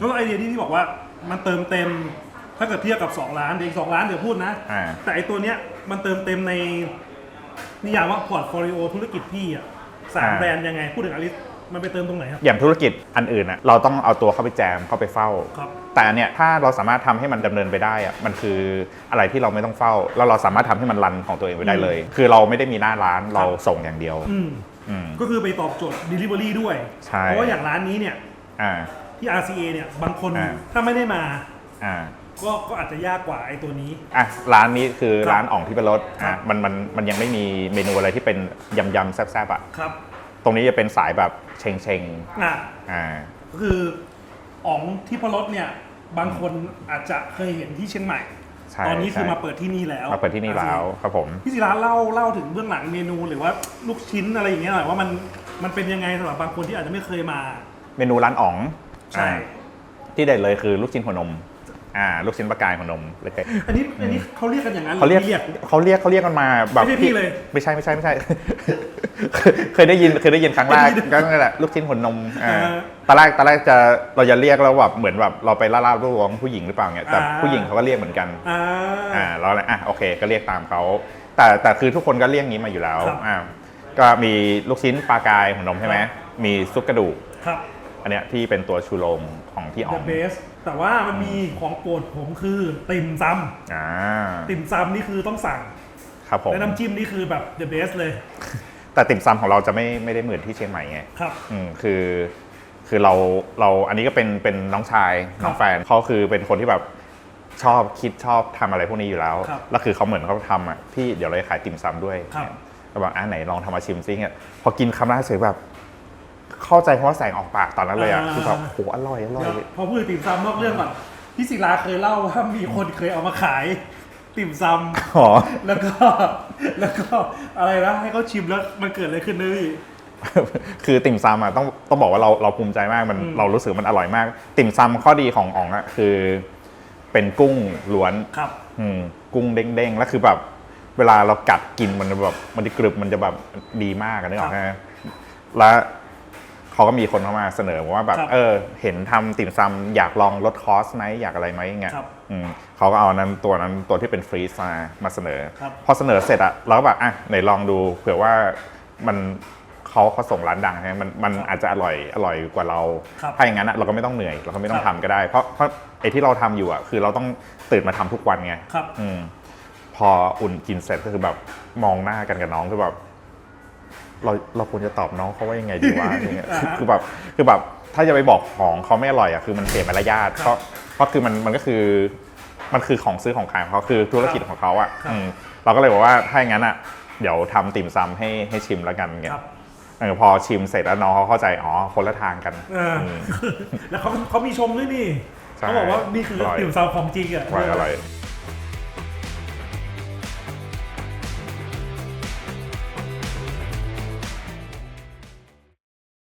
แล้วไอเดียที่ที่บอกว่ามันเติมเต็มถ้าเกิดเทียบกับ 2 ล้านเด็กสองล้านเดี๋ยวพูดนะ อ่า แต่ไอตัวเนี้ยมันเติมเต็มในนิยามว่าพอร์ตโฟลิโอธุรกิจพี่อะสามอ่า แบรนด์ยังไง พูดถึงอลิสมันไปเติมตรงไหนครับ อย่างธุรกิจอันอื่นอะเราต้องเอาตัวเข้าไปแจมเข้าไปเฝ้า ครับ แต่อันเนี่ยถ้าเราสามารถทำให้มันดำเนินไปได้อะมันคืออะไรที่เราไม่ต้องเฝ้า แล้วเราสามารถทำให้มันรันของตัวเองไปได้เลย คือเราไม่ได้มีหน้าร้านเราส่งอย่างเดียวอืมอืม ก็คือไปตอบโจทย์ Delivery ด้วย ใช่ เพราะว่าอย่างร้านนี้เนี่ย อ่า ที่ RCA เนี่ยบางคนอ่า ถ้าไม่ได้มาอ่าก็ก็อาจจะยากกว่าไอตัวนี้ อะร้านนี้คือครับร้านอ่องที่เป็นรสครัอะบ มันมันมันยังไม่มีเมนูอะไรที่เป็นยำยำๆแซ่บๆอะครับตรงนี้จะเป็นสายแบบเชงเชงอะๆอ่า ก็คืออ๋องที่พรสเนี่ยบางคนอาจจะเคยเห็นที่เชียงใหม่ ใช่ตอนนี้คือใช่ มาเปิดที่นี่แล้ว มาเปิดที่นี่แล้วครับผม พี่ศิลาเล่าเล่าถึงเบื้องหลังเมนูหรือว่าลูกชิ้นอะไรอย่างเงี้ยหน่อยว่ามันมันเป็นยังไงสำหรับบางคนที่อาจจะไม่เคยมา เมนูร้านอ๋อง ใช่อ่าที่เด็ดเลยคือลูกชิ้นหัวนม อ่า ลูกชิ้นปลากายหัวนมเล็กๆอันนี้อันนี้เขาเรียกกันอย่างนั้นหเขาเรียกพี่เรียกเขาเรียกเขาเรียกกันมาแบบไม่ใช่พี่เลย ไม่ใช่ไม่ใช่ไม่ใช่ เคยได้ยินเคยได้ยินครั้งแรกก็นั่นแหละลูกชิ้นหัวนมอ่าเออตอนแรกตอนแรกจะเราจะเรียกแล้วแบบเหมือนแบบเราไปล่าล่าลูกร้องผู้หญิงหรือเปล่าเงี้ยแต่อ่า ผู้หญิงเขาก็เรียกเหมือนกัน อ่า อ่าเราเลยอะโอเคก็เรียกตามเขาแต่แต่คือทุกคนก็เรียกงี้มาอยู่แล้วครับ อ่าก็มีลูกชิ้นปลากายหัวนมใช่ไหมมีซุปกระดูก ครับ อันเนี้ยที่เป็นตัวชูโรงของพี่อ๋อ the ง best แต่ว่ามันมีของโปรดผมคือติ่มซอ่าำติ่มซำนี่คือต้องสั่งครับผมและน้ำจิ้มนี่คือแบบ the best เลยแต่ติ่มซำของเราจะไม่ไม่ได้เหมือนที่เชียงใหม่ไง ครับ อืมคือคือเราเราอันนี้ก็เป็นเป็นน้องชายครับน้องแฟนเขาคือเป็นคนที่แบบชอบคิดชอบทำอะไรพวกนี้อยู่แล้ว ครับแล้วคือเขาเหมือนเขาทำอะพี่เดี๋ยวเราจะขายติ่มซำด้วยครับ ก็บอกอะไหนลองทำมาชิมซิเนี่ยพอกินคำแรกเสร็จแบบ เข้าใจคำว่าแสงออกปากตอนนั้นเลยอะคือแบบโหอร่อยอร่อย เดี๋ยวพอพูดถึงติ่มซำนอกเรื่องก่อนพี่ศิลาเคยเล่าว่ามีคนเคยเอามาขาย ติ่มซำอ๋อแล้วก็แล้วก็อะไรนะให้เขาชิมแล้วมันเกิดอะไรขึ้นนะพี่ คือติ่มซำอะต้องต้องบอกว่าเราเราภูมิใจมากมันอืมเรารู้สึกมันอร่อยมาก ติ่มซำข้อดีของอ๋องอะคือเป็นกุ้งล้วนครับ อืมกุ้งเด้งๆแล้วคือแบบเวลาเรากัดกินมันแบบมันจะกรึบมันจะแบบดีมากอะนึกออกไหมแล้ว เขาก็มีคนเข้ามาเสนอว่าแบบครับเออ เห็นทำติ่มซำอยากลองลดคอสไหมอยากอะไรไหมอย่างเงี้ยครับอืมเขาก็เอานั้นตัวนั้นตัวที่เป็นฟรีซมามาเสนอครับพอเสนอเสร็จอะเราก็แบบอะไหนลองดูเผื่อว่ามันเขาเขาส่งร้านดังใช่ไหมมันมันอาจจะอร่อยอร่อยกว่าเราครับถ้าอย่างนั้นอะเราก็ไม่ต้องเหนื่อย เราก็ไม่ต้องครัทำบก็ได้ เพราะเพราะไอ้ที่เราทำอยู่อะคือเราต้องตื่นมาทำทุกวันไงครับอืมพออุ่นกินเสร็จก็คือแบบมองหน้ากันกับน้องคือแบบ เราเราควรจะตอบน้องเขาว่ายังไงดีวะอย่างเงี้ยอ่าฮะคือแบบคือแบบถ้าจะไปบอกของเขาไม่อร่อยอะคือมันเสียมารยาทครับเพราะเพราะคือมันมันก็คือมันคือของซื้อของขายของเขาคือธุรกิจของเขาอะครับอืมเราก็เลยบอกว่าถ้าอย่างนั้นอะเดี๋ยวทำติ่มซำให้ให้ชิมแล้วกันเงี้คยรับเออพอชิมเสร็จแล้วน้องเขาเข้าใจอ๋อคนละทางกันเอออมแล้วเขาเขามีชมด้วยนี่ใช่เขาบอกว่านี่คืออร่อยติ่มซำของจริงอะอร่อยอร่อย